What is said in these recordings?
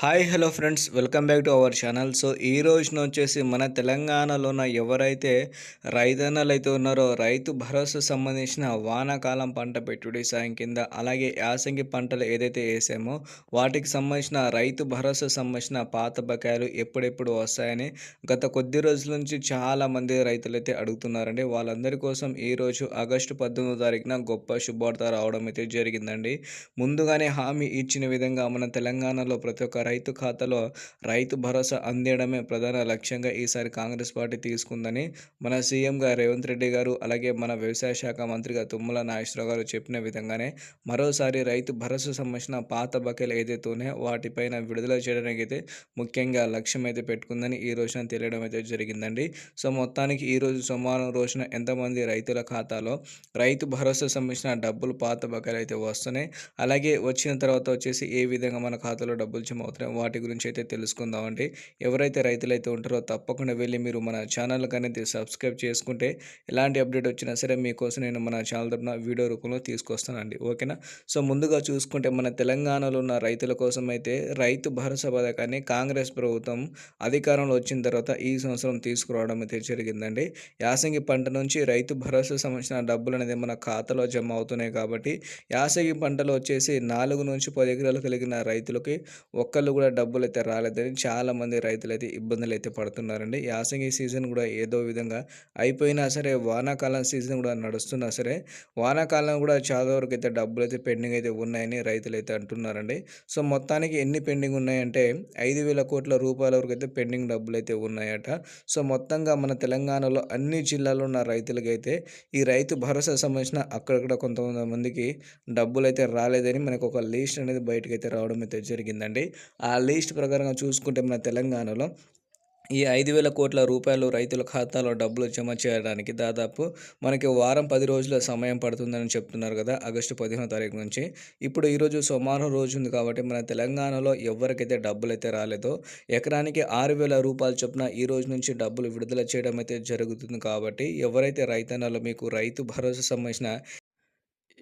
Hi hello friends. Welcome back to our channel. So ఈ రోజున వచ్చేసి మన తెలంగాణలో ఉన్న ఎవరైతే రైతన్నలు అయితే ఉన్నారో రైతు భరోసా సంబంధించిన వానాకాలం పంట పెట్టుబడి సాయం కింద అలాగే యాసంగి పంటలు ఏదైతే వేసామో వాటికి సంబంధించిన రైతు భరోసా సంబంధించిన పాత బకాయిలు ఎప్పుడెప్పుడు వస్తాయని గత కొద్ది రోజుల నుంచి చాలామంది రైతులు అయితే అడుగుతున్నారండి. వాళ్ళందరి కోసం ఈరోజు ఆగస్టు పద్దెనిమిదో తారీఖున గొప్ప శుభార్త రావడం అయితే జరిగిందండి. ముందుగానే హామీ ఇచ్చిన విధంగా మన తెలంగాణలో ప్రతి ఒక్క రైతు ఖాతాలో రైతు భరోసా అందించడమే ప్రధాన లక్ష్యంగా ఈసారి కాంగ్రెస్ పార్టీ తీసుకుందని మన సీఎంగా రేవంత్ రెడ్డి గారు అలాగే మన వ్యవసాయ శాఖ మంత్రిగా తుమ్మల నాగేశ్వరరావు గారు చెప్పిన విధంగానే మరోసారి రైతు భరోసా సంబంధించిన పాత బకాయిలు ఏదైతే ఉన్నాయో వాటిపైన విడుదల చేయడానికి అయితే ముఖ్యంగా లక్ష్యం అయితే పెట్టుకుందని ఈ రోజున తెలియడం అయితే జరిగిందండి. సో మొత్తానికి ఈరోజు సోమవారం రోజున ఎంతమంది రైతుల ఖాతాలో రైతు భరోసా సంబంధించిన డబ్బులు పాత బకాయిలు అయితే వస్తున్నాయి. అలాగే వచ్చిన తర్వాత వచ్చేసి ఏ విధంగా మన ఖాతాలో డబ్బులు జమ మాత్రం వాటి గురించి అయితే తెలుసుకుందామండి. ఎవరైతే రైతులైతే ఉంటారో తప్పకుండా వెళ్ళి మీరు మన ఛానల్ అనేది సబ్స్క్రైబ్ చేసుకుంటే ఎలాంటి అప్డేట్ వచ్చినా సరే మీకోసం నేను మన ఛానల్ తరఫున వీడియో రూపంలో తీసుకొస్తానండి. ఓకేనా? సో ముందుగా చూసుకుంటే మన తెలంగాణలో ఉన్న రైతుల కోసం అయితే రైతు భరోసా పథకాన్ని కాంగ్రెస్ ప్రభుత్వం అధికారంలో వచ్చిన తర్వాత ఈ సంవత్సరం తీసుకురావడం అయితే జరిగిందండి. యాసంగి పంట నుంచి రైతు భరోసా సంబంధించిన డబ్బులు అనేది మన ఖాతాలో జమ అవుతున్నాయి కాబట్టి యాసంగి పంటలు వచ్చేసి నాలుగు నుంచి పది ఎకరాలు కలిగిన రైతులకి ఒక్కళ్ళు కూడా డబ్బులు అయితే రాలేదని చాలామంది రైతులు అయితే ఇబ్బందులు అయితే పడుతున్నారండి. యాసంగి సీజన్ కూడా ఏదో విధంగా అయిపోయినా సరే వానాకాలం సీజన్ కూడా నడుస్తున్నా సరే వానాకాలం కూడా చాలా వరకు అయితే డబ్బులు అయితే పెండింగ్ అయితే ఉన్నాయని రైతులు అయితే అంటున్నారండి. సో మొత్తానికి ఎన్ని పెండింగ్ ఉన్నాయంటే ఐదు వేల కోట్ల రూపాయల వరకు అయితే పెండింగ్ డబ్బులు అయితే ఉన్నాయట. సో మొత్తంగా మన తెలంగాణలో అన్ని జిల్లాల్లో ఉన్న రైతులకైతే ఈ రైతు భరోసా సంబంధించిన అక్కడక్కడ కొంతమందికి డబ్బులు అయితే రాలేదని మనకు ఒక లిస్ట్ అనేది బయటకు అయితే రావడం అయితే జరిగిందండి. ఆ లిస్ట్ ప్రకారంగా చూసుకుంటే మన తెలంగాణలో ఈ ఐదు వేల కోట్ల రూపాయలు రైతుల ఖాతాలో డబ్బులు జమ చేయడానికి దాదాపు మనకి వారం పది రోజుల సమయం పడుతుందని చెప్తున్నారు కదా ఆగస్టు పదిహేనో తారీఖు నుంచి. ఇప్పుడు ఈరోజు సోమవారం రోజు ఉంది కాబట్టి మన తెలంగాణలో ఎవరికైతే డబ్బులు అయితే రాలేదో ఎకరానికి ఆరు వేల రూపాయలు చొప్పున ఈ రోజు నుంచి డబ్బులు విడుదల చేయడం అయితే జరుగుతుంది కాబట్టి ఎవరైతే రైతన్నలో మీకు రైతు భరోసా సంబంధించిన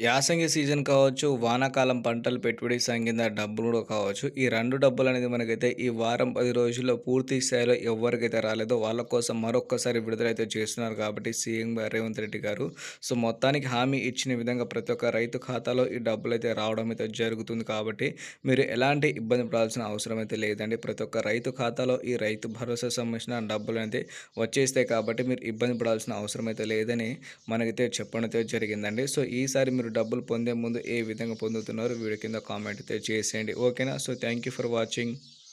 యాసంగి సీజన్ కావచ్చు వానాకాలం పంటలు పెట్టుబడి సంగింద డబ్బులు కూడా కావచ్చు. ఈ రెండు డబ్బులు అనేది మనకైతే ఈ వారం పది రోజుల్లో పూర్తి స్థాయిలో ఎవరికైతే రాలేదో వాళ్ళ కోసం మరొక్కసారి విడుదలైతే చేస్తున్నారు కాబట్టి సీఎం రేవంత్ రెడ్డి గారు. సో మొత్తానికి హామీ ఇచ్చిన విధంగా ప్రతి ఒక్క రైతు ఖాతాలో ఈ డబ్బులు అయితే రావడం అయితే జరుగుతుంది కాబట్టి మీరు ఎలాంటి ఇబ్బంది పడాల్సిన అవసరం అయితే లేదండి. ప్రతి ఒక్క రైతు ఖాతాలో ఈ రైతు భరోసా సంబంధించిన డబ్బులు అయితే వచ్చేస్తాయి కాబట్టి మీరు ఇబ్బంది పడాల్సిన అవసరం అయితే లేదని మనకైతే చెప్పడం అయితే జరిగిందండి. సో ఈసారి మీరు డబ్బులు పొందే ముందు ఏ విధంగా పొందుతున్నారు వీడియో కింద కామెంట్ అయితే చేసేయండి. ఓకేనా? So thank you for watching